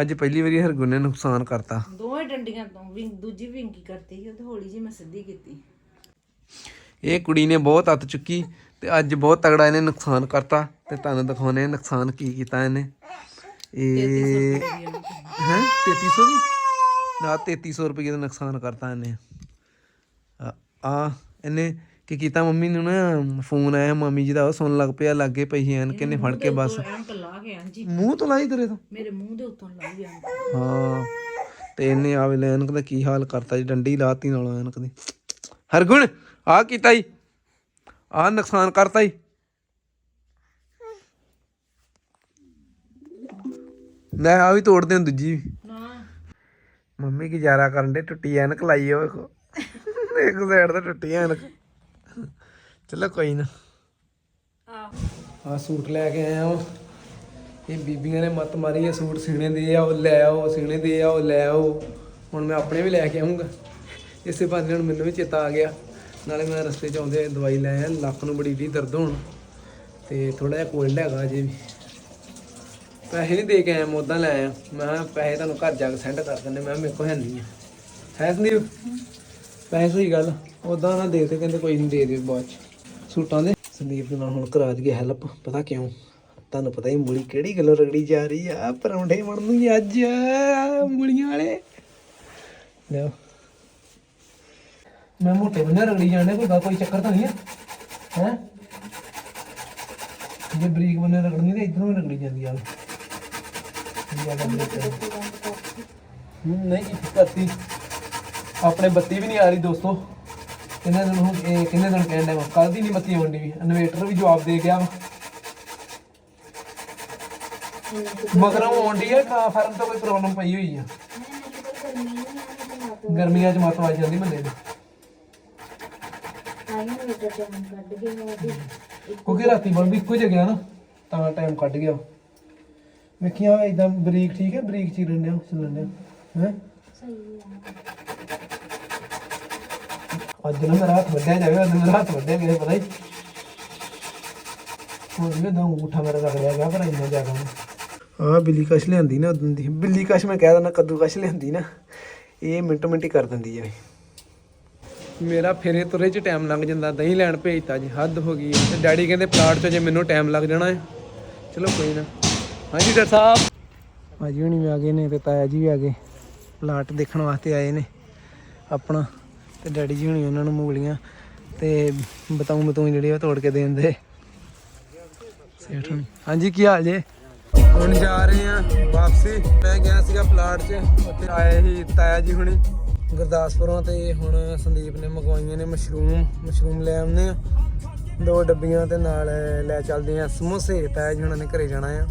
ਅੱਜ ਪਹਿਲੀ ਵਾਰੀ ਹਰਗੁਣ ਨੇ ਨੁਕਸਾਨ ਕਰਤਾ। ਦੋਵੇਂ ਡੰਡੀਆਂ ਤੋਂ ਵੀ ਦੂਜੀ ਵਿੰਗੀ ਕਰਤੀ ਸੀ ਉਹ ਤੇ ਹੌਲੀ ਜੀ ਮੈਂ ਸਿੱਧੀ ਕੀਤੀ। ਇਹ ਕੁੜੀ ਨੇ ਬਹੁਤ ਅੱਤ ਚੁੱਕੀ ਤੇ ਅੱਜ ਬਹੁਤ ਤਗੜਾ ਇਹਨੇ ਨੁਕਸਾਨ ਕਰਤਾ ਤੇ ਤੁਹਾਨੂੰ ਦਿਖਾਉਣੇ ਨੁਕਸਾਨ ਕੀ ਕੀਤਾ ਇਹਨੇ। ਇਹ ਹੈ? 3300 ਦੀ? ਨਾ 3300 ਰੁਪਏ ਦਾ ਨੁਕਸਾਨ ਕਰਤਾ ਇਹਨੇ। ਆ ਇਹਨੇ ਕੀ ਕੀਤਾ ਮੰਮੀ ਨੂੰ ਨਾ ਫੋਨ ਆਇਆ ਮਾਮੀ ਜੀ ਦਾ ਉਹ ਸੁਣ ਲੱਗ ਪਿਆ ਲੱਗੇ ਪਈ ਐਨ ਕਿਨੇ ਫੜ ਕੇ ਬਸ। ਐਨਕ ਲਾ ਕੇ ਹਾਂਜੀ ਮੂੰਹ ਤੋਂ ਲਾਈ ਤੇਰੇ ਤੋਂ? ਮੇਰੇ ਮੂੰਹ ਦੇ ਉੱਤੋਂ ਲਾਈ ਐਨਕ। ਹਾਂ ਤੇ ਇਹਨੇ ਆ ਵੇਲੇ ਐਨਕ ਦਾ ਕੀ ਹਾਲ ਕਰਤਾ ਜੀ ਡੰਡੀ ਲਾਤੀ ਨਾਲ ਐਨਕ ਦੀ। ਹਰਗੁਣ ਆ ਕੀਤਾ ਈ। ਆ ਨੁਕਸਾਨ ਕਰਤਾ ਈ। ਲੈ ਆ ਵੀ ਤੋੜ ਦੇ ਦੂਜੀ ਵੀ। ਨਾ। ਮੰਮੀ ਗੁਜ਼ਾਰਾ ਕਰਨ ਦੇ ਟੁੱਟੀ ਐਨਕ ਲਾਈ ਵੇਖੋ। ਇੱਕ ਸਾਈਡ ਤੇ ਟੁੱਟੀ ਐਨਕ। ਚਲੋ ਕੋਈ ਨਾ। ਆ ਸੂਟ ਲੈ ਕੇ ਆਇਆ ਵਾਂ ਇਹ ਬੀਬੀਆਂ ਨੇ ਮੱਤ ਮਾਰੀ ਹੈ ਸੂਟ ਸੀਣੇ ਦੇ ਆਓ ਲੈ ਆਓ ਸੀਣੇ ਦੇ ਆਓ ਲੈ ਆਓ। ਹੁਣ ਮੈਂ ਆਪਣੇ ਵੀ ਲੈ ਕੇ ਆਉਂਗਾ ਇਸੇ ਬਹਾਨੇ ਹੁਣ ਮੈਨੂੰ ਵੀ ਚੇਤਾ ਆ ਗਿਆ। ਨਾਲੇ ਮੈਂ ਰਸਤੇ 'ਚ ਆਉਂਦੇ ਦਵਾਈ ਲੈ ਆਇਆ, ਲੱਕ ਨੂੰ ਬੜੀ ਦੀ ਦਰਦ ਹੋਣ। ਤੇ ਥੋੜਾ ਜਿਹਾ ਕੋਲਡ ਹੈਗਾ ਅਜੇ ਵੀ। ਪੈਸੇ ਨਹੀਂ ਦੇ ਕੇ ਆਇਆ, ਮੈਂ ਉੱਦਾਂ ਲੈ ਆਇਆ। ਮੈਂ ਕਿਹਾ ਪੈਸੇ ਤੁਹਾਨੂੰ ਘਰ ਜਾ ਕੇ ਸੈਂਡ ਕਰ ਦਿੰਦੇ, ਮੈਂ ਕਿਹਾ ਮੇਰੇ ਕੋਲ ਹੈ ਨਹੀਂ ਆ। ਹੈ ਸੰਦੀਪ? ਪੈਸੇ ਸਹੀ ਗੱਲ ਉਦਾਂ ਨਾ ਦੇ ਤੇ ਕਹਿੰਦੇ ਕੋਈ ਨਹੀਂ, ਦੇ ਦਿਓ ਬਾਅਦ ਚ। ਸੂਟਾਂ ਦੇ। ਸੰਦੀਪ ਨਾਲ ਹੁਣ ਕਰਾ ਦਈਏ ਹੈਲਪ ਪਤਾ ਕਿਉਂ? ਤੁਹਾਨੂੰ ਪਤਾ ਹੀ ਮੂਲੀ ਕਿਹੜੀ ਗੱਲੋਂ ਰਗੜੀ ਜਾ ਰਹੀ ਆ। ਪਰੌਂਠੇ ਬਣਨ ਅੱਜ ਮੂਲੀਆਂ ਵਾਲੇ। ਲਓ। ਮੈਂ ਮੋਟੇ ਬੰਨੇ ਰਗੜੀ ਜਾਣੇ, ਕੋਈ ਗਾ- ਕੋਈ ਚੱਕਰ ਤਾਂ ਨਹੀਂ ਹੈ ਹੈ? ਜੇ ਬਰੀਕ ਬੰਨੇ ਰਗੜਨੀ ਤੇ ਇਧਰੋਂ ਵੀ ਰਗੜੀ ਜਾਂਦੀ ਆ। ਨਹੀਂ ਕਰਤੀ ਆਪਣੇ ਬੱਤੀ ਵੀ ਨਹੀਂ ਆ ਰਹੀ ਦੋਸਤੋ। ਕਿੰਨੇ ਦਿਨ ਹੋ ਗਏ, ਕਿੰਨੇ ਦਿਨ ਕਹਿੰਦੇ ਵਾ? ਕੱਲ ਦੀ ਨਹੀਂ ਬੱਤੀ ਆਉਂਦੀ ਵੀ ਇਨਵੇਟਰ ਵੀ ਜਵਾਬ ਦੇ ਗਿਆ ਵਾ। ਮਗਰੋਂ ਆਉਂਦੀ ਹੈ ਫਾਰਮ ਤੋਂ ਕੋਈ ਪ੍ਰੋਬਲਮ ਪਈ ਹੋਈ ਆ। ਗਰਮੀਆਂ ਚ ਮੱਤ ਵੱਜ ਜਾਂਦੀ ਮੱਲੇ ਦੀ। ਕਿਉਂਕਿ ਰਾਤੀ ਬਲਬ ਇੱਕੋ ਜਗ੍ਹਾ ਨਾ, ਤਾਂ ਟਾਈਮ ਕੱਢ ਗਿਆ ਵੇਖੀਆਂ ਇਦਾਂ ਬਰੀਕ ਠੀਕ ਹੈ, ਬਰੀਕ ਚੀਰਨ ਨੇ ਚੱਲਣ ਨੇ ਹੈ? ਅੱਜ ਨਾ ਮੇਰਾ ਹੱਥ ਵੱਢਿਆ ਜਾਵੇ ਅੱਜ ਮੇਰਾ ਹੱਥ ਵੱਢਿਆ ਗਿਆ ਪਤਾ ਹੀ। ਹੁਣ ਵੀ ਤਾਂ ਅੰਗੂਠਾ ਮੇਰਾ ਰਗੜਿਆ ਗਿਆ ਪਰ ਇੰਨਾ ਜ਼ਿਆਦਾ ਨਹੀਂ ਆ ਬਿੱਲੀ ਕਸ਼ ਲਿਆਂਦੀ ਨਾ ਉਦੋਂ ਦੀ। ਬਿੱਲੀ ਕਸ਼ ਮੈਂ ਕਹਿ ਦਿੰਦਾ ਕੱਦੂ ਕਸ਼ ਲਿਆਂਦੀ ਨਾ ਇਹ ਮਿੰਟੋ ਮਿੰਟੀ ਕਰ ਦਿੰਦੀ ਹੈ ਮੇਰਾ ਫੇਰੇ ਤੁਰੇ ਚ ਟਾਈਮ ਲੱਗ ਜਾਂਦਾ ਦਹੀਂ ਲੈਣ ਭੇਜਤਾ ਜੀ ਹੱਦ ਹੋ ਗਈ। ਤੇ ਡੈਡੀ ਕਹਿੰਦੇ ਪਲਾਟ 'ਚ ਜੇ ਮੈਨੂੰ ਟਾਈਮ ਲੱਗ ਜਾਣਾ ਹੈ। ਚਲੋ ਕੋਈ ਨਾ। ਹਾਂਜੀ ਡਾਕਟਰ ਸਾਹਿਬ। ਭਾਜੀ ਹੁਣੀ ਵੀ ਆ ਗਏ ਨੇ ਤੇ ਤਾਇਆ ਜੀ ਵੀ ਆ ਗਏ। ਪਲਾਟ ਦੇਖਣ ਵਾਸਤੇ ਆਏ ਨੇ। ਆਪਣਾ ਤੇ ਡੈਡੀ ਜੀ ਹੁਣੀ ਉਹਨਾਂ ਨੂੰ ਮੂਲੀਆਂ ਤੇ ਬਤਾਉ ਬਤਾਉ ਜਿਹੜੀ ਉਹ ਤੋੜ ਕੇ ਦੇ। ਦਿੰਦੇ ਸੇਠ ਹੁਣੀ। ਹਾਂਜੀ, ਕੀ ਹਾਲ ਜੇ? ਹੁਣ ਜਾ ਰਹੇ ਆ ਵਾਪਸੀ। ਮੈਂ ਗਿਆ ਸੀਗਾ ਪਲਾਟ 'ਚ, ਉੱਥੇ ਆਏ ਸੀ ਤਾਇਆ ਜੀ ਹੁਣੀ। ਗੁਰਦਾਸਪੁਰੋਂ ਤੇ ਹੁਣ ਸੰਦੀਪ ਨੇ ਮੰਗਵਾਈਆਂ ਨੇ ਮਸ਼ਰੂਮ। ਮਸ਼ਰੂਮ ਲੈ ਆਉਂਦੇ ਆ ਦੋ ਡੱਬੀਆਂ ਤੇ ਨਾਲ ਲੈ ਚੱਲਦੇ ਆ ਸਮੋਸੇ, ਤਾਇਆ ਜੀ ਹੁਣਾਂ ਨੇ ਘਰੇ ਜਾਣਾ ਆ।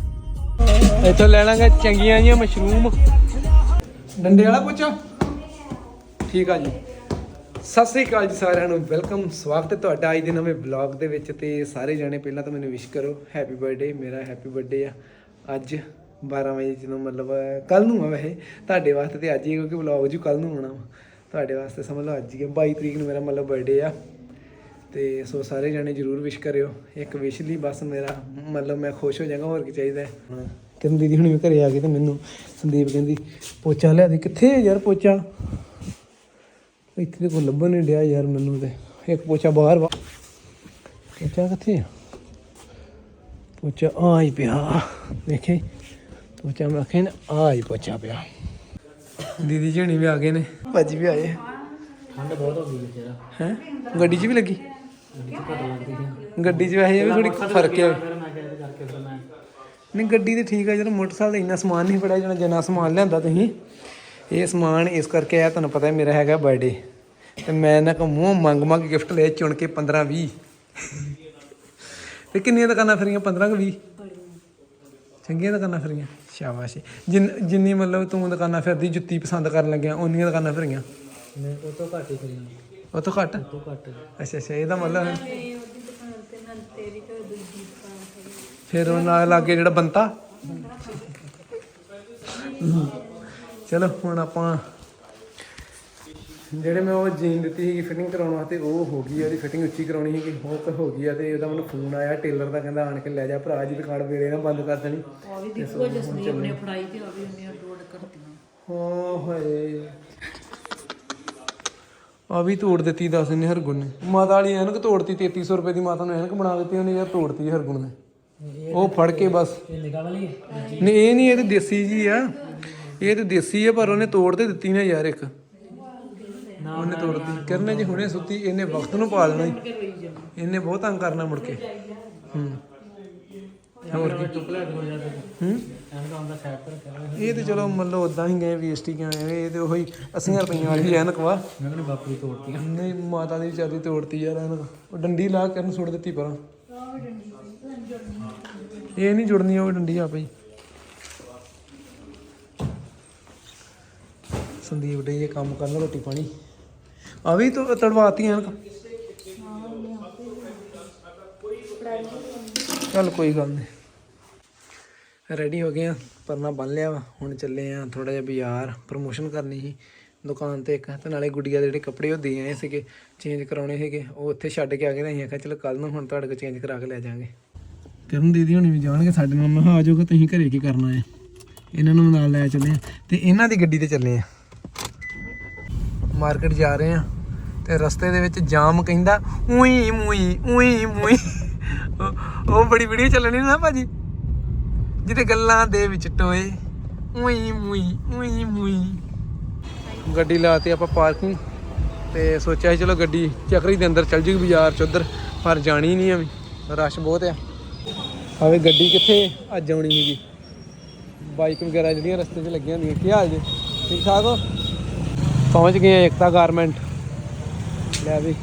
ਇੱਥੋਂ ਲੈ ਲਾਂਗੇ ਚੰਗੀਆਂ ਜੀਆਂ ਮਸ਼ਰੂਮ। ਡੰਡੇ ਵਾਲਾ ਪੁੱਛੋ। ਠੀਕ ਆ ਜੀ। ਸਤਿ ਸ੍ਰੀ ਅਕਾਲ ਜੀ ਸਾਰਿਆਂ ਨੂੰ ਵੈਲਕਮ ਸਵਾਗਤ ਹੈ ਤੁਹਾਡਾ ਅੱਜ ਦੇ ਨਵੇਂ ਬਲੌਗ ਦੇ ਵਿੱਚ ਤੇ ਸਾਰੇ ਜਾਣੇ ਪਹਿਲਾਂ ਤਾਂ ਮੈਨੂੰ ਵਿਸ਼ ਕਰੋ ਹੈਪੀ ਬਰਥਡੇ ਮੇਰਾ ਹੈਪੀ ਬਰਥਡੇ ਆ। ਅੱਜ 12 ਵਜੇ ਜਦੋਂ ਮਤਲਬ ਕੱਲ ਨੂੰ ਆ ਵੈਸੇ, ਤੁਹਾਡੇ ਵਾਸਤੇ ਤੇ ਅੱਜ ਹੀ, ਕਿਉਂਕਿ ਬਲੌਗ ਜੀ ਕੱਲ ਨੂੰ ਆਉਣਾ ਵਾ। ਤੁਹਾਡੇ ਵਾਸਤੇ ਸਮਝ ਲਓ ਅੱਜ ਹੀ ਆ 22 ਤਰੀਕ ਨੂੰ ਮੇਰਾ ਮਤਲਬ ਬਰਥਡੇ ਆ। ਤੇ ਸੋ ਸਾਰੇ ਜਾਣੇ ਜਰੂਰ ਵਿਸ਼ ਕਰਿਓ, ਇੱਕ ਵਿਸ਼ ਲਈ ਬਸ ਮੇਰਾ ਮਤਲਬ ਮੈਂ ਖੁਸ਼ ਹੋ ਜਾਵਾਂਗਾ ਹੋਰ ਕੀ ਚਾਹੀਦਾ ਕਿਰਨ ਦੀਦੀ ਹੁਣ ਵੀ ਘਰੇ ਆ ਗਈ ਤੇ ਮੈਨੂੰ ਸੰਦੀਪ ਕਹਿੰਦੀ, ਪੋਚਾ ਲਿਆ ਦੇ, ਕਿੱਥੇ ਯਾਰ ਪੋਚਾ? ਇੱਥੇ ਤੇ ਕੋਈ ਲੱਭਣ ਨਹੀਂ ਡਿਆ ਯਾਰ ਮੈਨੂੰ ਤੇ। ਇੱਕ ਪੋਚਾ ਬਾਹਰ ਵਾ। ਪੋਚਾ ਕਿੱਥੇ ਆ? ਪੋਚਾ ਆ ਹੀ ਪਿਆ। ਦੇਖੇ? ਪੋਚਾ ਮੈਂ ਆਖਿਆ ਨਾ ਆ ਹੀ ਪੋਚਾ ਪਿਆ। ਦੀਦੀ ਜਣੀ ਵੀ ਆ ਗਏ ਨੇ। ਭਾਜੀ ਵੀ ਆਏ। ਠੰਡ ਬਹੁਤ ਹੋ ਗਈ ਜਰਾ ਹੈ? ਗੱਡੀ 'ਚ ਵੀ ਲੱਗੀ? ਗੱਡੀ 'ਚ ਵੈਸੇ ਇਹ ਵੀ ਥੋੜੀ ਫ਼ਰਕ ਹੈ ਨਹੀਂ ਗੱਡੀ ਤੇ ਠੀਕ ਹੈ ਜਦੋਂ ਮੋਟਰਸਾਈਕਲ ਦਾ ਇੰਨਾ ਸਮਾਨ ਨਹੀਂ ਫੜਿਆ ਜਾਣਾ ਜਿੰਨਾ ਸਮਾਨ ਲਿਆਂਦਾ ਤੁਸੀਂ। ਇਹ ਸਮਾਨ ਇਸ ਕਰਕੇ ਆ ਤੁਹਾਨੂੰ ਪਤਾ ਹੈ ਮੇਰਾ ਹੈਗਾ ਬਰਥਡੇ ਤੇ ਮੈਂ ਇਹਨਾਂ ਕੋ ਮੂੰਹ ਮੰਗ ਮੰਗ ਗਿਫਟ ਲਏ ਚੁਣ ਕੇ 15 20 ਤੇ ਕਿੰਨੀਆਂ ਦੁਕਾਨਾਂ ਫਰੀਆਂ? 15 ਕਿ 20 ਚੰਗੀਆਂ ਦੁਕਾਨਾਂ ਫਰੀਆਂ? ਸ਼ਾਬਾਸ਼। ਜਿੰਨ ਜਿੰਨੀ ਮਤਲਬ ਤੂੰ ਦੁਕਾਨਾਂ ਫਿਰਦੀ ਜੁੱਤੀ ਪਸੰਦ ਕਰਨ ਲੱਗਿਆ ਉਨੀਆਂ ਦੁਕਾਨਾਂ ਫਰੀਆਂ? ਮੈਂ ਉਹ ਤੋਂ ਘੱਟ ਹੀ ਕਰੀ ਉਹ ਤੋਂ ਘੱਟ? ਤੋਂ ਘੱਟ। ਅੱਛਾ ਅੱਛਾ ਇਹਦਾ ਮਤਲਬ ਹੈ? ਫਿਰ ਉਹ ਨਾਲ ਲਾਗੇ ਜਿਹੜਾ ਬੰਤਾ। ਚਲੋ ਹੁਣ ਆਪਾਂ ਜਿਹੜੇ ਮੈਂ ਉਹ ਜੀਨ ਦਿੱਤੀ ਸੀਗੀ ਫਿਟਿੰਗ ਕਰਾਉਣ ਵਾਸਤੇ ਉਹ ਹੋ ਗਈ ਆ, ਉਹਦੀ ਫਿਟਿੰਗ ਉੱਚੀ ਕਰਾਉਣੀ ਸੀਗੀ ਉਹ ਤਾਂ ਹੋ ਗਈ ਆ ਤੇ ਉਹਦਾ ਮੈਨੂੰ ਫੋਨ ਆਇਆ ਟੇਲਰ ਦਾ ਕਹਿੰਦਾ ਆਣ ਕੇ ਲੈ ਜਾ ਭਰਾ ਜੀ ਦੁਕਾਨ ਵੇਲੇ ਨਾ ਬੰਦ ਕਰ ਦੇਣੀ। ਉਹ ਵੀ ਦੇਖੋ ਜਸਨੀਤ ਨੇ ਫੜਾਈ ਤੇ ਉਹ ਵੀ ਉਹਨੇ ਲੋਡ ਕਰਤੀਆਂ। ਹਾਂ ਹਾਏ। ਆ ਵੀ ਤੋੜ ਦਿੱਤੀ ਦੱਸ ਨੇ ਹਰਗੁਣ ਨੇ। ਮਾਤਾ ਵਾਲੀ ਐਨਕ ਤੋੜਤੀ 3300 ਰੁਪਏ ਦੀ ਮਾਤਾ ਨੂੰ ਐਨਕ ਬਣਾ ਦਿੱਤੀ ਉਹਨੇ ਯਾਰ ਤੋੜਤੀ ਹਰਗੁਣ ਨੇ। ਉਹ ਫੜ ਕੇ ਬਸ। ਇਹ ਨਿਕਾਲ ਵਾਲੀ ਨਹੀਂ ਇਹ ਨਹੀਂ ਇਹ ਤੇ ਦੇਸੀ ਜੀ ਆ। ਇਹ ਤੇ ਦੇਸੀ ਆ ਪਰ ਉਹਨੇ ਤੋੜ ਤੇ ਦਿੱਤੀ ਨਾ ਯਾਰ ਇੱਕ। ਉਹਨੇ ਤੋੜਤੀ। ਕਰਨੇ ਜੀ ਹੁਣੇ ਸੁੱਤੀ ਇਹਨੇ ਵਕਤ ਨੂੰ ਪਾ ਦੇਣਾ ਈ। ਇਹਨੇ ਬਹੁਤ ਤੰਗ ਕਰਨਾ ਮੁੜ ਕੇ। ਹੂੰ। ਹੋਰ ਹੋ ਇਹ ਤੇ ਚਲੋ ਮਤਲਬ ਉਦਾਂ ਹੀ ਗਏ ਵੇਸਟ ਹੀ ਗਏ। ਇਹ ਤੇ ਉਹੀ 80 ਰੁਪਈਆਂ ਵਾਲੀ ਐਨਕ ਵਾ ਮੈਂ ਕਹਿੰਦਾ ਬਾਪੂ ਦੀ ਤੋੜਤੀ ਨਹੀਂ ਮਾਤਾ ਦੀ ਵਿਚਾਰੀ ਤੋੜਤੀ ਯਾਰ ਐਨਕ ਉਹ ਡੰਡੀ ਲਾ ਕੇ ਇਹਨੂੰ ਸੁੱਟ ਦਿੱਤੀ ਪਰਾਂ। ਇਹ ਨਹੀਂ ਜੁੜਨੀ ਉਹ ਡੰਡੀ ਆਪੇ ਹੀ। ਸੰਦੀਪ ਡੇ ਇਹ ਕੰਮ ਕਰਨ, ਰੋਟੀ ਪਾਣੀ। ਆ ਵੀ ਤੂੰ ਤੜਵਾਤੀ ਐਨਕ। ਚੱਲ ਕੋਈ ਗੱਲ ਨਹੀਂ ਰੈਡੀ ਹੋ ਗਏ ਆ, ਪਰਨਾ ਬੰਨ ਲਿਆ ਵਾ। ਹੁਣ ਚੱਲੇ ਆ ਥੋੜਾ ਜਿਹਾ ਬਾਜ਼ਾਰ ਪ੍ਰਮੋਸ਼ਨ ਕਰਨੀ ਸੀ। ਦੁਕਾਨ ਤੇ ਇੱਕ, ਤੇ ਨਾਲੇ ਗੁੱਡੀਆਂ ਦੇ ਜਿਹੜੇ ਕੱਪੜੇ ਉਹ ਦੇ ਆਏ ਸੀਗੇ ਚੇਂਜ ਕਰਾਉਣੇ ਸੀਗੇ। ਉਹ ਉੱਥੇ ਛੱਡ ਕੇ ਆ ਗਏ ਤਾਂ ਅਸੀਂ ਆਖਿਆ, ਚਲੋ ਕੱਲ ਨੂੰ ਹੁਣ ਤੁਹਾਡੇ ਕੋਲ ਚੇਂਜ ਕਰਾ ਕੇ ਲੈ ਜਾਾਂਗੇ ਕਰਨ ਦੀਦੀ ਹੁਣੀ ਵੀ ਜਾਣਗੇ ਸਾਡੇ ਨਾਲ। ਮੈਂ ਕਿਹਾ, ਆ ਜਾਓਗੇ ਤੁਸੀਂ ਘਰੇ ਕੀ ਕਰਨਾ ਹੈ? ਇਹਨਾਂ ਨੂੰ ਨਾਲ ਲੈ ਚੱਲੇ ਆ। ਤੇ ਇਹਨਾਂ ਦੀ ਗੱਡੀ ਤੇ ਚੱਲੇ ਆ। ਮਾਰਕੀਟ ਜਾ ਰਹੇ ਆ ਤੇ ਰਸਤੇ ਦੇ ਵਿੱਚ ਜਾਮ ਕਹਿੰਦਾ, ਉਈ, ਮੁਈ ਉਈ, ਮੁਈ। ਉਹ- ਬੜੀ ਵੀਡੀਓ ਚੱਲਣੀ ਨਾ ਭਾਜੀ। ਜਿਹਦੇ ਗੱਲਾਂ ਦੇ ਵਿੱਚ ਟੋਏ, ਉਈ, ਮੁਈ ਉਈ, ਮੁਈ। ਗੱਡੀ ਲਾਤੀ ਆਪਾਂ ਪਾਰਕਿੰਗ ਤੇ ਸੋਚਿਆ ਸੀ, ਚਲੋ ਗੱਡੀ ਚੱਕਰੀ ਦੇ ਅੰਦਰ ਚੱਲ ਜੂਗੀ ਬਾਜ਼ਾਰ ਚ ਉਧਰ, ਪਰ ਜਾਣੀ ਨਹੀਂ ਆ ਵੀ, ਰਸ਼ ਬਹੁਤ ਆ। ਆਵੇ ਗੱਡੀ ਕਿੱਥੇ ਅੱਜ ਆਉਣੀ ਸੀਗੀ? ਬਾਈਕ ਵਗੈਰਾ ਜਿਹੜੀਆਂ ਰਸਤੇ 'ਚ ਲੱਗੀਆਂ ਹੁੰਦੀਆਂ, ਕੀ ਹਾਲ ਜੀ? ਠੀਕ ਠਾਕ ਹੋ? ਪਹੁੰਚ ਗਏ ਆ ਏਕਤਾ ਗਾਰਮੈਂਟ। ਲੈ ਵੀ।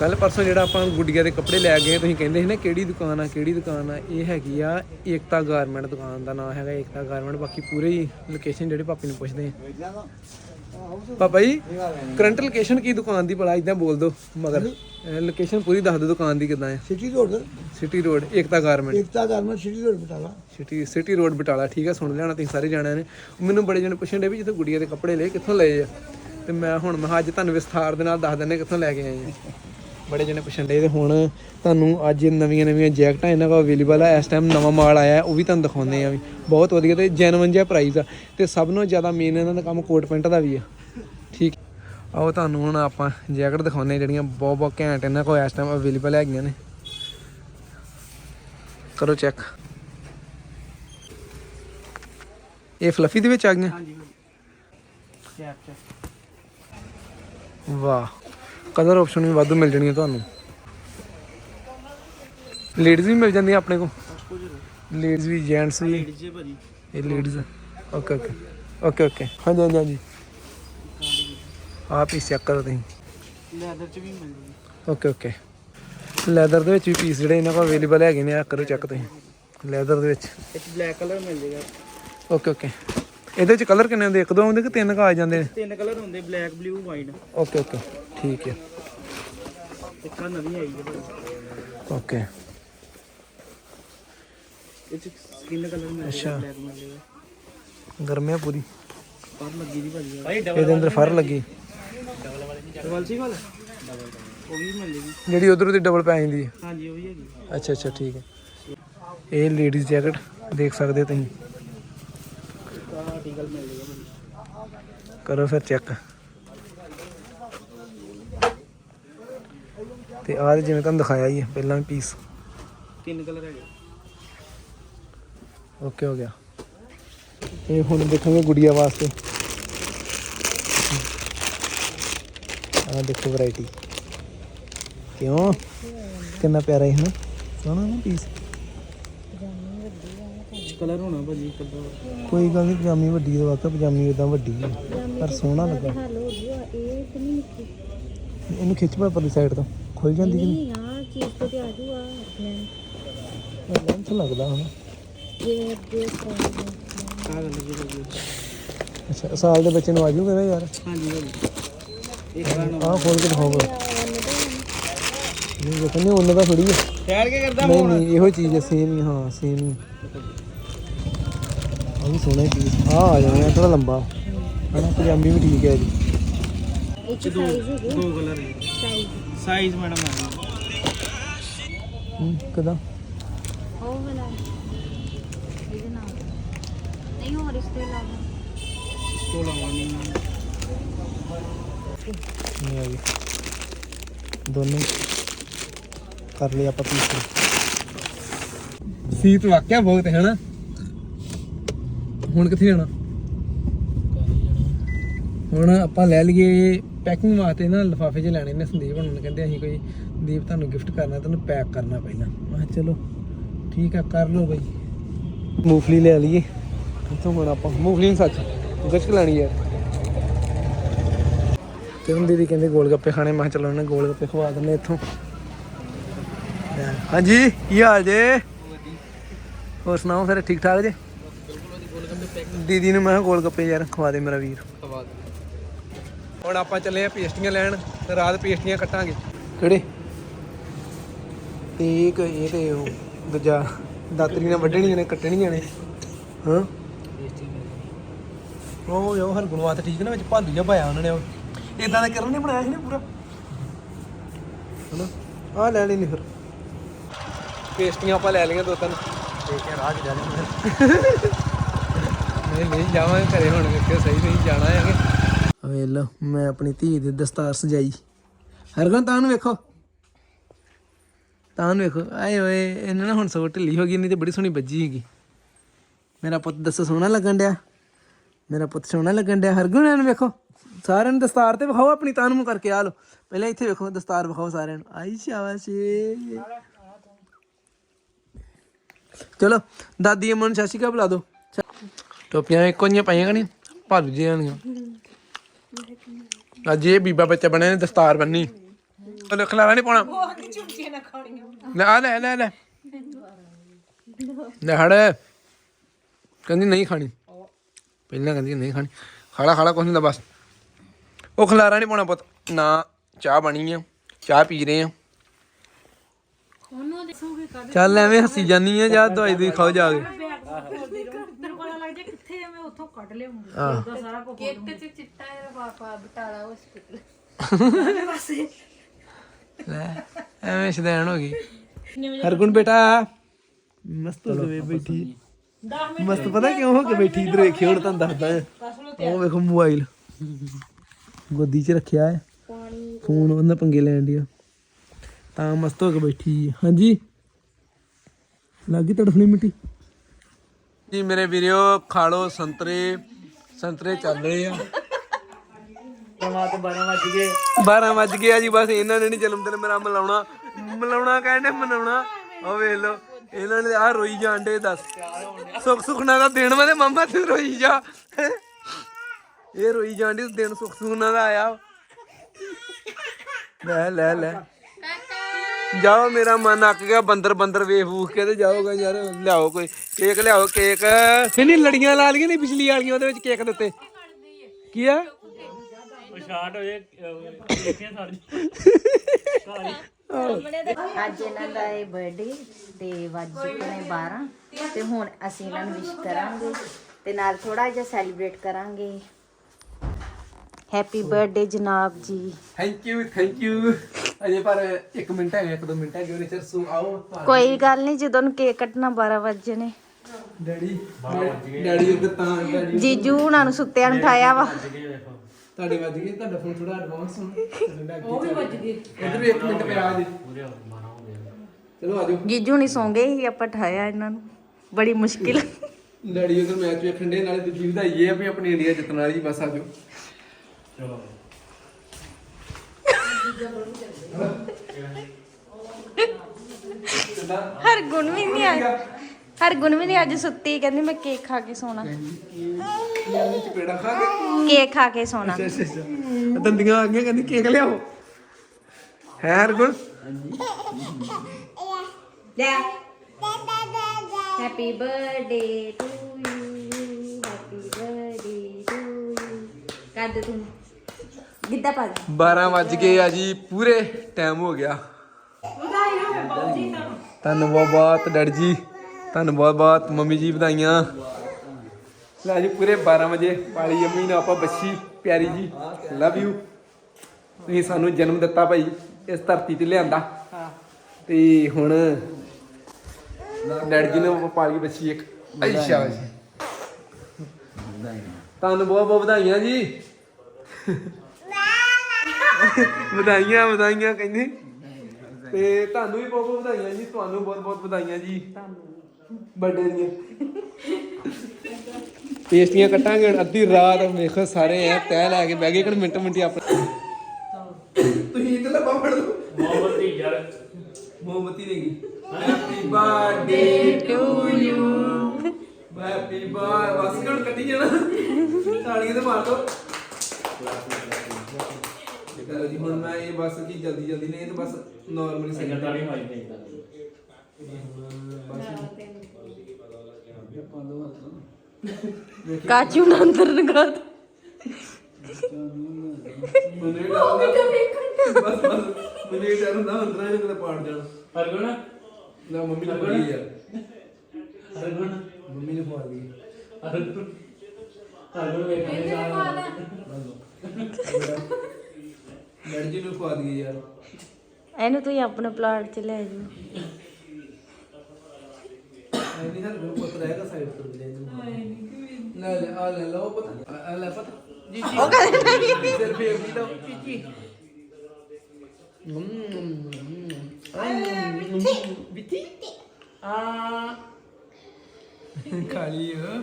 ਕੱਲ ਪਰਸੋਂ ਜਿਹੜਾ ਆਪਾਂ ਗੁੱਡੀਆਂ ਦੇ ਕੱਪੜੇ ਲੈ ਗਏ, ਤੁਸੀਂ ਕਹਿੰਦੇ ਸੀ ਨਾ ਕਿਹੜੀ ਦੁਕਾਨ ਆ, ਕਿਹੜੀ ਦੁਕਾਨ ਆ, ਇਹ ਹੈਗੀ ਆ ਏਕਤਾ ਗਾਰਮੈਂਟ ਦੁਕਾਨ ਦਾ ਨਾਮ ਹੈਗਾ ਏਕਤਾ ਗਾਰਮੈਂਟ। ਬਾਕੀ ਪੂਰੇ ਹੀ ਲੋਕੇਸ਼ਨ ਜਿਹੜੇ ਪਾਪੀ ਨੂੰ ਪੁੱਛਦੇ ਆ। ਪਾਪਾ ਜੀ ਕਰੰਟ ਲੋਕੇਸ਼ਨ ਕੀ ਦੁਕਾਨ ਦੀ ਭਲਾ ਇਦਾਂ ਬੋਲ ਦਿਓ ਮਗਰ। ਲੋਕੇਸ਼ਨ ਪੂਰੀ ਦੱਸ ਦਿਓ ਦੁਕਾਨ ਦੀ ਕਿੱਦਾਂ ਹੈ city road city road Ekta garment. Ekta garment city road Batala. City city road Batala ਠੀਕ ਹੈ ਸੁਣ ਲੈਣਾ ਤੁਸੀਂ ਸਾਰੇ ਜਾਣਿਆਂ ਨੇ। ਮੈਨੂੰ ਬੜੇ ਜਣੇ ਪੁੱਛਣ ਦੇ ਵੀ ਜਿੱਥੇ ਗੁੱਡੀਆਂ ਦੇ ਕੱਪੜੇ ਲਏ ਕਿੱਥੋਂ ਲਏ ਆ? ਤੇ ਮੈਂ ਹੁਣ ਮੈਂ ਅੱਜ ਤੁਹਾਨੂੰ ਵਿਸਥਾਰ ਦੇ ਨਾਲ ਦੱਸ ਦਿੰਦੇ ਕਿੱਥੋਂ ਲੈ ਕੇ ਆਏ ਆ। ਬੜੇ ਜਣੇ ਪੁੱਛਣ ਦੇ ਤੇ ਹੁਣ ਤੁਹਾਨੂੰ ਅੱਜ ਨਵੀਆਂ ਨਵੀਆਂ ਜੈਕਟਾਂ ਇਹਨਾਂ ਕੋਲ ਅਵੇਲੇਬਲ ਆ ਇਸ ਟਾਈਮ ਨਵਾਂ ਮਾਲ ਆਇਆ ਉਹ ਵੀ ਤੁਹਾਨੂੰ ਦਿਖਾਉਂਦੇ ਆ ਵੀ। ਬਹੁਤ ਵਧੀਆ ਤੇ ਜੈਨੂਇਨ ਜਿਹਾ ਪ੍ਰਾਈਸ ਆ। ਤੇ ਸਭ ਨੂੰ ਜ਼ਿਆਦਾ ਮੇਨ ਇਹਨਾਂ ਦਾ ਕੰਮ ਕੋਟ ਪੈਂਟ ਦਾ ਵੀ ਆ। ਠੀਕ। ਆਓ ਤੁਹਾਨੂੰ ਹੁਣ ਆਪਾਂ ਜੈਕਟ ਦਿਖਾਉਂਦੇ ਆ ਜਿਹੜੀਆਂ ਬਹੁਤ ਬਹੁਤ ਘੈਂਟ ਇਹਨਾਂ ਕੋਲ ਇਸ ਟਾਈਮ ਅਵੇਲੇਬਲ ਹੈਗੀਆਂ ਨੇ। ਕਰੋ ਚੈੱਕ ਇਹ ਫਲਫੀ ਦੇ ਵਿੱਚ ਆ ਗਈਆਂ? ਵਾਹ। ਕਲਰ ਆਪਸ਼ਨ ਵੀ ਵਾਧੂ ਮਿਲ ਜਾਣੀਆਂ ਤੁਹਾਨੂੰ। ਲੇਡੀਜ਼ ਵੀ ਮਿਲ ਜਾਂਦੀਆਂ ਆਪਣੇ ਕੋਲ। ਲੇਡੀਜ਼ ਵੀ ਜੈਂਟਸ ਵੀ। ਇਹ ladies okay okay okay okay ਹਾਂਜੀ ਹਾਂਜੀ ਹਾਂਜੀ। ਆਪ ਹੀ ਚੈੱਕ ਕਰੋ ਤੁਸੀਂ। ਲੈਦਰ ਚ ਵੀ ਮਿਲ ਜੂਗੀ। ਓਕੇ ਓਕੇ ਲੈਦਰ ਦੇ ਵਿੱਚ ਵੀ ਪੀਸ ਜਿਹੜੇ ਇਹਨਾਂ ਕੋਲ ਅਵੇਲੇਬਲ ਹੈਗੇ ਨੇ ਆ ਕਰੋ ਚੈੱਕ ਤੁਸੀਂ। ਲੈਦਰ ਦੇ ਵਿੱਚ। ਇੱਕ ਬਲੈਕ ਕਲਰ ਮਿਲ ਜੇਗਾ। ਓਕੇ ਓਕੇ ਇਹਦੇ ਵਿੱਚ ਕਲਰ ਕਿੰਨੇ ਹੁੰਦੇ? ਇੱਕ ਦੋ ਹੁੰਦੇ ਕਿ ਤਿੰਨ ਕੁ ਆ ਜਾਂਦੇ ਨੇ? ਤਿੰਨ ਕਲਰ ਹੁੰਦੇ black blue white okay okay ਠੀਕ ਹੈ। ਇੱਕ ਆ ਨਵੀਂ ਆਈ ਹੈ ਓਕੇ ਇਹ ਚ ਸਕਿਨ ਕਲਰ ਅੱਛਾ। ਗਰਮਿਆ ਪੂਰੀ। ਪਰ ਲੱਗੀ ਦੀ ਭਾਜੀ। ਇਹਦੇ ਅੰਦਰ ਫਰ ਲੱਗੀ। ਡਬਲ ਸੀ ਵਾਲਾ ਉਹ ਵੀ ਮਿਲ ਜੇਗੀ ਜਿਹੜੀ ਉਧਰੋਂ ਦੀ ਡਬਲ ਪੈ ਜਾਂਦੀ ਹੈ। ਹਾਂਜੀ ਉਹ ਵੀ ਹੈਗੀ। ਅੱਛਾ ਅੱਛਾ ਠੀਕ ਹੈ। ਇਹ ਲੇਡੀਜ਼ ਜੈਕਟ ਦੇਖ ਸਕਦੇ ਤੁਸੀਂ। ਕਰੋ ਫਿਰ ਚੈੱਕ ਤੇ ਆਹ ਜਿਵੇਂ ਤੁਹਾਨੂੰ ਦਿਖਾਇਆ ਹੀ ਹੈ ਪਹਿਲਾਂ ਪੀਸ ਤਿੰਨ ਕਲਰ ਹੈਗੇ? ਓਕੇ ਹੋ ਗਿਆ। ਇਹ ਹੁਣ ਦੇਖਾਂਗੇ ਗੁੜੀਆ ਵਾਸਤੇ। ਆਹ ਦੇਖੋ ਵੈਰਾਈਟੀ ਕਿਉਂ? ਕਿੰਨਾ ਪਿਆਰਾ ਹੈ ਨਾ। ਸੋਹਣਾ ਨਾ ਪੀਸ ਕਲਰ ਹੋਣਾ ਭਾਜੀ ਕੱਦਾ ਕੋਈ ਗੱਲ ਨਹੀਂ ਪਜਾਮੀ ਵੱਡੀ ਹੈ ਵਾਕਾ ਪਜਾਮੀ ਉਦਾਂ ਵੱਡੀ ਹੈ ਪਰ ਸੋਹਣਾ ਲੱਗਾ। ਇਹਨੂੰ ਖਿੱਚ ਪਾ ਪਰਲੀ ਸਾਈਡ ਤੋਂ। ਖੁੱਲ ਜਾਂਦੀ ਕਿ ਨਹੀਂ ਆ ਚੀਜ਼ ਤੇ ਤੇ ਆ ਜੂ ਆ ਲੈਂਥ ਲੱਗਦਾ ਹਨਾ ਜੇ ਜੇ ਆ ਕਲਰ ਜੀ ਅੱਛਾ ਸਾਲ ਦੇ ਬੱਚੇ ਨੂੰ ਆ ਜਾਊਗਾ ਨਾ ਯਾਰ? ਹਾਂਜੀ ਭਾਜੀ ਇੱਕ ਆ ਆਹ ਖੋਲ ਕੇ ਦਿਖਾਓ ਫਿਰ। ਨਹੀਂ ਦੇਖੋ ਨਹੀਂ ਉਹਨਾਂ ਦਾ ਥੋੜੀ ਹੈ ਠਹਿਰ ਕੇ ਕਰਦਾ ਨਹੀਂ ਨਹੀਂ ਇਹੋ ਚੀਜ਼ ਹੈ ਸੇਮ ਹੀ ਹਾਂ ਸੇਮ ਹੀ। ਆ ਵੀ ਸੋਹਣਾ ਪੀਸ ਆ ਆ ਜਾਣਾ ਥੋੜਾ ਲੰਬਾ। ਹਨਾ ਪਜਾਮੀ ਵੀ ਠੀਕ ਹੈ ਜੀ ਇਹ ਚ ਸਾਈਜ਼ ਹੈਗੇ। ਦੋ ਕਲਰ ਹੈ ਸਾਈਜ਼ ਸਾਈਜ਼ ਮੈਡਮ ਆ ਹੂੰ ਕਦਾਂ? ਉਹ ਵਾਲਾ। ਇਹਦੇ ਨਾਲ। ਨਹੀਂ ਹੋਰ ਇਸ ਤੋਂ ਇਲਾਵਾ। ਤੋਂ ਲਾਵਾਂ ਨਹੀਂ ਨਹੀਂ ਆ ਗਈ ਦੋਨੇ ਕਰ ਲਈ ਆਪਾਂ ਪੀਸ ਸੀਤ ਵਾਕਿਆ ਬਹੁਤ ਹੈ ਹਨਾ? ਹੁਣ ਕਿੱਥੇ ਜਾਣਾ? ਹੁਣ ਆਪਾਂ ਲੈ ਲਈਏ ਪੈਕਿੰਗ ਵਾਸਤੇ ਨਾ ਲਿਫਾਫੇ 'ਚ ਲੈਣੇ ਨੇ ਸੰਦੀਪ ਹੁਣ ਕਹਿੰਦੇ ਅਸੀਂ ਕੋਈ ਦੀਪ ਤੁਹਾਨੂੰ ਗਿਫਟ ਕਰਨਾ ਤੈਨੂੰ ਪੈਕ ਕਰਨਾ ਪਹਿਲਾਂ। ਮੈਂ ਕਿਹਾ ਚਲੋ ਠੀਕ ਆ ਕਰ ਲਓ ਬਈ। ਮੂੰਗਫਲੀ ਲੈ ਲਈਏ। ਇੱਥੋਂ ਹੁਣ ਆਪਾਂ ਮੂੰਗਫਲੀ ਨੂੰ ਸੱਚ ਗੱਚਕ ਲੈਣੀ ਯਾਰ ਕਿਰਨ ਦੀਦੀ ਕਹਿੰਦੇ ਗੋਲ ਗੱਪੇ ਖਾਣੇ ਮੈਂ ਚਲੋ ਉਹਨੇ ਗੋਲ ਗੱਪੇ ਖਵਾ ਦਿੰਦੇ ਇੱਥੋਂ। ਹਾਂਜੀ ਕੀ ਹਾਲ ਜੇ? ਹੋਰ ਸੁਣਾਓ ਫਿਰ ਠੀਕ ਠਾਕ ਜੇ ਦੀਦੀ ਨੂੰ ਮੈਂ ਗੋਲ ਗੱਪੇ ਯਾਰ ਖਵਾ ਦੇ ਮੇਰਾ ਵੀਰ। ਹੁਣ ਆਪਾਂ ਚੱਲੇ ਆ ਪੇਸਟੀਆਂ ਲੈਣ ਤੇ ਰਾਤ ਪੇਸਟੀਆਂ ਕੱਟਾਂਗੇ। ਕਿਹੜੇ? ਤੇ ਇੱਕ ਇਹ ਤੇ ਉਹ ਦੂਜਾ ਦਾਤਰੀ ਨਾਲ ਵੱਢਣੀਆਂ ਨੇ ਕੱਟਣੀਆਂ ਨੇ। ਹਾਂ? ਉਹ ਯੋ ਹਰ ਗੁਣਵਾਤ ਠੀਕ ਨਾ ਵਿੱਚ ਭਾਲੂ ਜਿਹਾ ਪਾਇਆ ਉਹਨਾਂ ਨੇ ਉਹ। ਇਦਾਂ ਦਾ ਕਰਨ ਨੇ ਬਣਾਇਆ ਸੀ ਨਾ ਪੂਰਾ। ਹਨਾ? ਆ ਲੈ ਲੈਣੀ ਫਿਰ। ਪੇਸਟੀਆਂ ਆਪਾਂ ਲੈ ਲਈਆਂ ਦੋ ਤਿੰਨ। ਠੀਕ ਹੈ ਰਾਹ ਜਾ ਨਹੀਂ ਨਹੀਂ ਜਾਵਾਂਗੇ ਘਰੇ ਹੁਣ ਕਿ ਸਹੀ ਨਹੀਂ ਜਾਣਾ ਹੈਗੇ। ਵੇਖ ਲਓ, ਮੈਂ ਆਪਣੀ ਧੀ ਦੀ ਦਸਤਾਰ ਸਜਾਈ। ਹਰਗਨ, ਤਾਂ ਨੂੰ ਵੇਖੋ। ਤਾਂ ਨੂੰ ਵੇਖੋ। ਆਏ ਓਏ ਇਹਨਾਂ ਨਾਲ ਹੁਣ ਸਗੋਂ ਢਿੱਲੀ ਹੋ ਗਈ ਨਹੀਂ ਤੇ ਬੜੀ ਸੋਹਣੀ ਵੱਜੀ ਹੈਗੀ। ਮੇਰਾ ਪੁੱਤ ਦੱਸੋ, ਸੋਹਣਾ ਲੱਗਣ ਡਿਆ? ਮੇਰਾ ਪੁੱਤ ਸੋਹਣਾ ਲੱਗਣ ਡਿਆ? ਹਰਗੁਣ ਇਹਨੂੰ ਵੇਖੋ। ਸਾਰਿਆਂ ਨੂੰ ਦਸਤਾਰ ਤੇ ਵਿਖਾਓ, ਆਪਣੀ ਤਾਨ ਨੂੰ ਕਰਕੇ ਆ ਲੋ ਪਹਿਲਾਂ ਇੱਥੇ ਵੇਖੋ, ਦਸਤਾਰ ਵਿਖਾਓ ਸਾਰਿਆਂ ਨੂੰ। ਆਈ ਸ਼ਾਬਾਸ਼। ਚਲੋ, ਦਾਦੀ ਅਮਨ ਸ਼ਾਸ਼ੀ ਕਾ ਬੁਲਾ ਦੋ ਟੋਪੀਆਂ ਇੱਕੋ ਜਿਹੀਆਂ ਪਾਈਆਂ ਕਣੀ ਭਰ ਜਿਹੀਆਂ ਨੇ ਅੱਜ ਇਹ ਬੀਬਾ ਬੱਚਾ ਬਣੇ ਨੇ ਦਸਤਾਰ ਬੰਨੀ। ਉਹ ਖਲਾਰਾ ਨਹੀਂ ਪਾਉਣਾ? ਲੈ ਆ ਲੈ ਲੈ ਲੈ। ਲੈ ਹੜ। ਕਹਿੰਦੀ ਨਹੀਂ ਖਾਣੀ। ਪਹਿਲਾਂ ਕਹਿੰਦੀ ਨਹੀਂ ਖਾਣੀ। ਖਾਲਾ ਖਾਲਾ ਕੁਛ ਨਹੀਂ ਦਾ ਬਸ। ਉਹ ਖਲਾਰਾ ਨਹੀਂ ਪਾਉਣਾ ਪੁੱਤ। ਨਾ ਚਾਹ ਬਣੀ ਆ ਚਾਹ ਪੀ ਰਹੇ ਆ। ਉਹਨੂੰ ਦੱਸੋਗੇ ਕਦ। ਚੱਲ ਐਵੇਂ ਹੱਸੀ ਜਾਨੀ ਆ ਜਾ ਦਵਾਈ ਦੀ ਖਾਓ ਜਾ ਕੇ ਤੈਨੂੰ ਪਤਾ ਲੱਗ ਜਾ ਕਿੱਥੇ ਆ ਮੈਂ ਉੱਥੋਂ ਕੱਢ ਲਿਆਉਂਗੀ ਉਹਦਾ ਸਾਰਾ ਕੁਝ ਕਿੱਟ ਚ ਚਿੱਟਾ ਹੈ ਪਾਪਾ ਬਟਾਲਾ ਹਸਪੀਟਲ ਲੈ ਐਵੇਂ ਸ਼ਦੈਣ ਹੋ ਗਈ। ਹਰਗੁਣ ਬੇਟਾ ਮਸਤ ਹੋ ਕੇ ਬੈਠੀ। ਮਸਤ ਪਤਾ ਕਿਉਂ ਹੋ ਕੇ ਬੈਠੀ ਇਧਰ ਵੇਖਿਓ ਹੁਣ ਤੁਹਾਨੂੰ ਦੱਸਦਾ ਉਹ ਵੇਖੋ ਮੋਬਾਈਲ। ਗੋਦੀ 'ਚ ਰੱਖਿਆ ਹੈ। ਫੋਨ ਉਹਨਾਂ ਪੰਗੇ ਲੈਣ ਦੀ ਤਾਂ ਮਸਤ ਹੋ ਕੇ ਬੈਠੀ ਹਾਂਜੀ? ਲੱਗੀ ਤੜਫਣੀ ਮਿੱਟੀ? ਜੀ ਮੇਰੇ ਵੀਰਿਓ ਖਾ ਲੋ ਸੰਤਰੇ। ਸੰਤਰੇ ਚੱਲ ਰਹੇ ਆ। ਰਾਤ 12 ਵਜ ਗਏ। 12 ਵੱਜ ਗਏ ਆ ਜੀ ਬਸ ਇਹਨਾਂ ਨੇ ਨਹੀਂ ਜਨਮ ਦਿਨ ਮੇਰਾ ਮਲਾਉਣਾ ਮਲਾਉਣਾ ਕਹਿੰਦੇ ਮਨਾਉਣਾ। ਉਹ ਵੇਖ ਲੋ ਇਹਨਾਂ ਨੇ ਆ ਰੋਈ ਜਾਂਦੇ ਦੱਸ। ਸੁੱਖ ਸੁਖਨਾ ਦਾ ਦਿਨ ਤੇ ਮੰਮਾ ਤੂੰ ਰੋਈ ਜਾ। ਇਹ ਰੋਈ ਜਾਂਦੀ ਦਿਨ ਸੁੱਖ ਸੁਖਨਾ ਦਾ ਆਇਆ। ਲੈ ਲੈ ਲੈ। ਜਾਓ ਮੇਰਾ ਮਨ ਅੱਕ ਗਿਆ ਬੰਦਰ ਬੰਦਰ ਵੇਖ ਵੂਖ ਕੇ ਤੇ ਜਾਓਗਾ ਯਾਰ ਲਿਆਓ ਕੋਈ ਕੇਕ ਲਿਆਓ ਕੇਕ ਨਹੀਂ ਨਹੀਂ ਲੜੀਆਂ ਲਾ ਲਈਆਂ ਨਹੀਂ ਪਿਛਲੀ ਵਾਲੀਆਂ ਉਹਦੇ ਵਿੱਚ ਕੇਕ ਦਿੱਤੇ। ਕੀ ਆ? ਉਹ ਸ਼ਾਰਟ ਹੋ ਜੇ ਦੇਖਿਆ ਸੜ ਅੱਜ ਇਹਨਾਂ ਦਾ ਇਹ ਬਰਥਡੇ ਤੇ ਵੱਜ ਚੁੱਕੇ ਨੇ 12 ਤੇ ਹੁਣ ਅਸੀਂ ਇਹਨਾਂ ਨੂੰ ਵਿਸ਼ ਕਰਾਂਗੇ ਤੇ ਨਾਲ ਥੋੜਾ ਜਿਹਾ ਸੈਲੀਬ੍ਰੇਟ ਕਰਾਂਗੇ। ਹੈਪੀ ਬਰਥਡੇ ਜਨਾਬ ਜੀ। ਥੈਂਕ ਯੂ ਥੈਂਕ ਯੂ ਅਜੇ ਪਰ 1 ਮਿੰਟ ਹੈਗਾ ਇੱਕ ਦੋ ਮਿੰਟ ਹੈਗੇ ਉਹਨੇ ਚਿਰ ਸੂ ਆਓ। ਕੋਈ ਗੱਲ ਨਹੀਂ ਜਦੋਂ ਨੂੰ ਕੇਕ ਕੱਟਣਾ 12 ਵਜੇ ਨੇ ਡੈਡੀ ਡੈਡੀ ਉੱਧਰ ਤਾਂ ਡੈਡੀ ਜੀਜੂ ਹੁਣਾਂ ਨੂੰ ਸੁੱਤਿਆਂ ਨੂੰ ਉਠਾਇਆ ਵਾ। ਤੁਹਾਡੇ ਵੱਜ ਗਏ ਤੁਹਾਡਾ ਫੋਨ ਥੋੜਾ ਐਡਵਾਂਸ ਹੁਣ। ਉਹ ਵੀ ਵੱਜ ਗਏ। ਇਧਰ ਵੀ 1 ਮਿੰਟ ਪਿਆ ਜੀ ਚਲੋ ਆਜੋ ਜੀਜੂ ਨਹੀਂ ਸੌਂ ਗਏ ਆਪਾਂ ਉਠਾਇਆ ਇਹਨਾਂ ਨੂੰ। ਬੜੀ ਮੁਸ਼ਕਿਲ। ਡੈਡੀ ਉਧਰ ਮੈਚ ਵੇਖਣ ਦੇ ਨਾਲੇ ਦੂਜੀ ਵਧਾਈ ਇਹ ਆ ਵੀ ਆਪਣੀ ਇੰਡੀਆ ਜਿੱਤਣ ਵਾਲੀ ਬਸ ਆਜੋ ਹਰ ਗੁਣ ਵੀ ਨਹੀਂ ਆ ਹਰ ਗੁਣ ਵੀ ਨਹੀਂ ਅੱਜ ਸੁੱਤੀ ਕਹਿੰਦੀ ਮੈਂ ਕੇਕ ਖਾ ਕੇ ਸੋਣਾ। ਯਾਰ ਨੇ ਚਪੇੜਾ ਖਾ ਕੇ ਕੇਕ ਖਾ ਕੇ ਸੋਣਾ। ਅੱਛਾ ਅੱਛਾ ਅੱਛਾ। ਦੰਦੀਆਂ ਆ ਗਈਆਂ ਕਹਿੰਦੀ ਕੇਕ ਲਿਆਓ। ਹੈ ਹਰਗੁਣ ਲੈ। Happy birthday to you happy birthday to you ਕਰ ਦੇ ਤੂੰ। ਗਿੱਧਾ ਪਾ ਦੇ। 12 ਵੱਜ ਗਏ ਆ ਜੀ, ਪੂਰੇ ਟਾਈਮ ਹੋ ਗਿਆ। ਤੁਹਾਨੂੰ ਬਹੁਤ ਡੈਡ ਜੀ ਤੁਹਾਨੂੰ ਬਹੁਤ ਮੰਮੀ ਜੀ ਵਧਾਈਆਂ। ਲੈ ਜੀ, ਪੂਰੇ 12 ਵਜੇ ਪਾਲੀ ਅੰਮੀ ਨੂੰ ਆਪਾਂ ਬੱਚੀ, ਪਿਆਰੀ ਜੀ ਲਵ ਯੂ ਤੁਸੀਂ ਸਾਨੂੰ ਜਨਮ ਦਿੱਤਾ ਭਾਈ, ਇਸ ਧਰਤੀ ਤੇ ਲਿਆਂਦਾ। ਤੇ ਹੁਣ ਡੈਡ ਜੀ ਨੇ ਪਾਲੀ ਬੱਚੀ ਇੱਕ। ਅੱਛਾ ਜੀ ਤੁਹਾਨੂੰ ਬਹੁਤ ਬਹੁਤ ਵਧਾਈਆਂ ਜੀ। ਵਧਾਈਆਂ ਵਧਾਈਆਂ ਕਹਿੰਦੇ। ਤੇ ਤੁਹਾਨੂੰ ਵੀ ਬਹੁਤ ਬਹੁਤ ਵਧਾਈਆਂ ਜੀ ਤੁਹਾਨੂੰ ਬਹੁਤ ਬਹੁਤ ਵਧਾਈਆਂ ਜੀ। ਬਰਥਡੇ ਦੀਆਂ। ਪੇਸਟੀਆਂ ਕੱਟਾਂਗੇ ਹੁਣ ਅੱਧੀ ਰਾਤ ਵੇਖੋ ਸਾਰੇ ਐ ਤੈ ਲੈ ਕੇ ਬਹਿ ਗਏ ਕਿ ਮਿੰਟ ਮਿੰਟੀ ਆਪਣੇ। ਤੁਸੀਂ ਇਧਰ ਲੱਭਾ ਫੜ ਲਓ। ਮੋਮਬੱਤੀ ਯਾਰ। ਮੋਮਬਤੀ ਦੇਗੀ happy birthday to you happy birth ਬਸ ਕੱਟੀ ਜਾਣਾ। ਤਾਲੀਆਂ ਤੇ ਮਾਰ ਦੋ। ਚਲੋ ਜੀ ਹੁਣ ਮੈਂ ਇਹ ਬਸ ਕੀ ਜਲਦੀ ਜਲਦੀ ਨੇ ਇਹ ਤਾਂ ਬਸ ਨਾਰਮਲੀ ਸਿੰਗਰ ਤਾਂ ਨਹੀਂ ਮਾਈ ਨਹੀਂ ਕਾਚੂ ਨਾ ਅੰਦਰ ਨਗਰ ਮੈਨੂੰ ਇਹ ਡਰ ਹੁੰਦਾ। ਬਸ ਬਸ। ਮੈਨੂੰ ਇਹ ਡਰ ਹੁੰਦਾ ਅੰਦਰਾਂ ਇਹਨੇ ਕਿਤੇ ਪਾੜ ਜਾਣਾ। ਹਰਗੁਣ? ਨਾ ਮੰਮੀ ਨੇ ਫੜੀ ਯਾਰ ਹਰਗੁਣ? ਮੰਮੀ ਨੇ ਫੜ ਲਈ। ਹਰਗੁਣ? ਹਰਗੁਣ ਵੇਖਣੇ ਜਾ ਡੈਡੀ ਜੀ ਨੂੰ ਖਵਾ ਦਈਏ ਯਾਰ। ਇਹਨੂੰ ਤੁਸੀਂ ਆਪਣੇ ਪਲਾਟ 'ਚ ਲੈ ਜਾਓ। ਐਨੀ ਹਰ ਨੂੰ ਪੁੱਤ ਰਹੇਗਾ ਸਾਈਡ ਤੋਂ ਲੈ ਇਹਨੂੰ ਲੈ ਲੈ ਆ ਲੈ ਲਓ ਪੁੱਤ ਆ- ਲੈ ਪੁੱਤ। ਜੀ ਜੀ ਉਹ ਕਹਿੰਦੇ ਨਹੀਂ। ਸਿਰ ਫੇਰ ਲਓ ਜੀ ਜੀ ਬਿੱਤੀ ਆ ਖਾਲੀ ਹੋ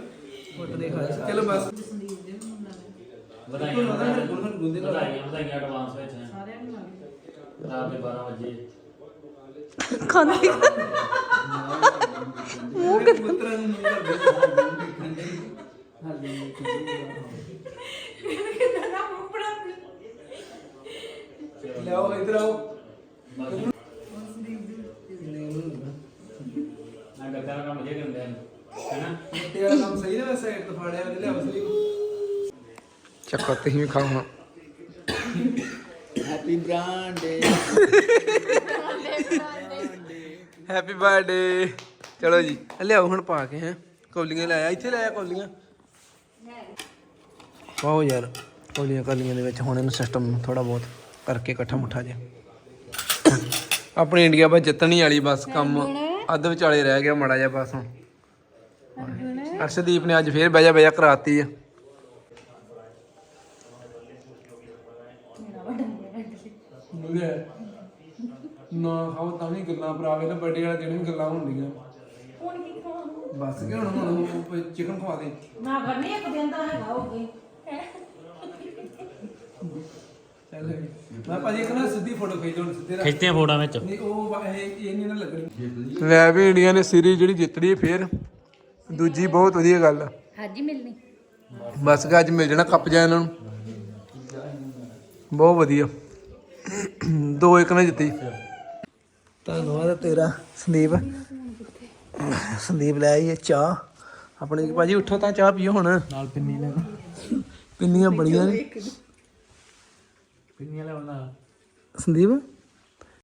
ਪੁੱਤ ਦੇ ਖਾ। ਚਲੋ ਬਸ। ਵਧਾਈਆਂ ਵਧਾਈਆਂ ਵਧਾਈਆਂ। ਐਡਵਾਂਸ ਵਿੱਚ। ਸਾਰਿਆਂ ਨੂੰ ਰਾਤ ਦੇ 12 ਵਜੇ। ਖਾਂਦੀ ਮੂੰਹ ਕਿ ਪੁੱਤਰਾਂ ਨੂੰ ਮੂੰਹ ਕਰਦੇ ਹਾਲੇ ਲਿਆਓ ਇਧਰ ਆਓ। ਮੈਂ ਗੱਦਾਂ ਦਾ ਕੰਮ ਵਧੀਆ ਕਰਦੇ ਹਨ? ਹੈਨਾ ਤੇਰਾ ਕੰਮ ਸਹੀ ਨਾ ਸਾਈਡ ਤੋਂ ਫਾੜਿਆ ਉਹਨੇ ਲਿਆਓ ਸਹੀ। ਚੱਕੋ ਤੁਸੀਂ ਵੀ ਖਾਓ ਹਾਂ ਹੈਪੀ ਬ੍ਰਾਂਡੇ ਹੈਪੀ ਬਰਥਡੇ ਚਲੋ ਜੀ ਲਿਆਓ ਹੁਣ ਪਾ ਕੇ ਹੈ। ਕੌਲੀਆਂ ਲਾਇਆ ਇੱਥੇ ਲਾਇਆ ਕੌਲੀਆਂ। ਪਾਓ ਯਾਰ ਕੌਲੀਆਂ ਕਾਲੀਆਂ ਦੇ ਵਿੱਚ ਹੁਣ ਇਹਨੂੰ ਸਿਸਟਮ ਥੋੜਾ ਬਹੁਤ ਕਰਕੇ ਇਕੱਠਾ ਮੁੱਠਾ ਜਿਹਾ। ਆਪਣੀ ਇੰਡੀਆ ਬਸ ਜਿੱਤਣੀ ਵਾਲੀ ਬਸ ਕੰਮ ਅੱਧ ਵਿਚਾਲੇ ਰਹਿ ਗਿਆ ਮਾੜਾ ਜਿਹਾ ਬਸ ਹੁਣ। ਅਰਸ਼ਦੀਪ ਨੇ ਅੱਜ ਫੇਰ ਬਹਿ ਜਾ ਬਹਿ ਜਾ ਕਰਾਤੀ ਆ। ਨਾ ਖਾਓ ਤਾਂ ਵੀ ਗੱਲਾਂ ਭਰਾਵੇ ਨਾ ਬਰਥਡੇ ਵਾਲੇ ਦਿਨ ਵੀ ਗੱਲਾਂ ਹੁੰਦੀਆਂ। ਹੁਣ ਕੀ ਖਾਵਾਂ? ਬਸ ਕਿ ਹੁਣ ਹੁਣ ਚਿਕਨ ਖਵਾ ਦੇ। ਨਾ ਕਰਨੀ ਇੱਕ ਦਿਨ ਦਾ ਹੈਗਾ ਹੋਗੇ ਚੱਲ ਮੈਂ ਭਾਜੀ ਇੱਕ ਨਾ ਸਿੱਧੀ ਫੋਟੋ ਖਿੱਚ ਲਓ ਸਿੱਧੇ ਰੱਖ। ਖਿੱਚਦੇ ਫੋਟਾਂ ਵਿੱਚ। ਨਹੀਂ ਉਹ ਵਾ- ਇਹ ਇਹ ਨਹੀਂ ਨਾ ਲੱਗਣੀ। ਲੈ ਵੀ ਇੰਡੀਆ ਨੇ ਸੀਰੀਜ਼ ਜਿਹੜੀ ਜਿੱਤ ਲਈ ਫੇਰ। ਦੂਜੀ ਬਹੁਤ ਵਧੀਆ ਗੱਲ ਆ। ਹਾਜੀ ਮਿਲਣੀ। ਬਸ ਕਿ ਅੱਜ ਮਿਲ ਜਾਣਾ ਕੱਪ ਜਾ ਇਹਨਾਂ ਨੂੰ। ਬਹੁਤ ਵਧੀਆ। ਦੋ ਇੱਕ ਨੇ ਜਿੱਤੀ। ਧੰਨਵਾਦ ਤੇਰਾ ਸੰਦੀਪ। ਸੰਦੀਪ ਲੈ ਆਈ ਚਾਹ। ਆਪਣੇ ਭਾਜੀ ਉੱਠੋ ਤਾਂ ਚਾਹ ਪੀਓ ਹੁਣ। ਨਾਲ ਪਿੰਨੀ ਲੈ ਪਿੰਨੀਆਂ ਬੜੀਆਂ ਨੇ। ਪਿੰਨੀਆਂ ਲੈ ਉਹਨਾਂ ਸੰਦੀਪ?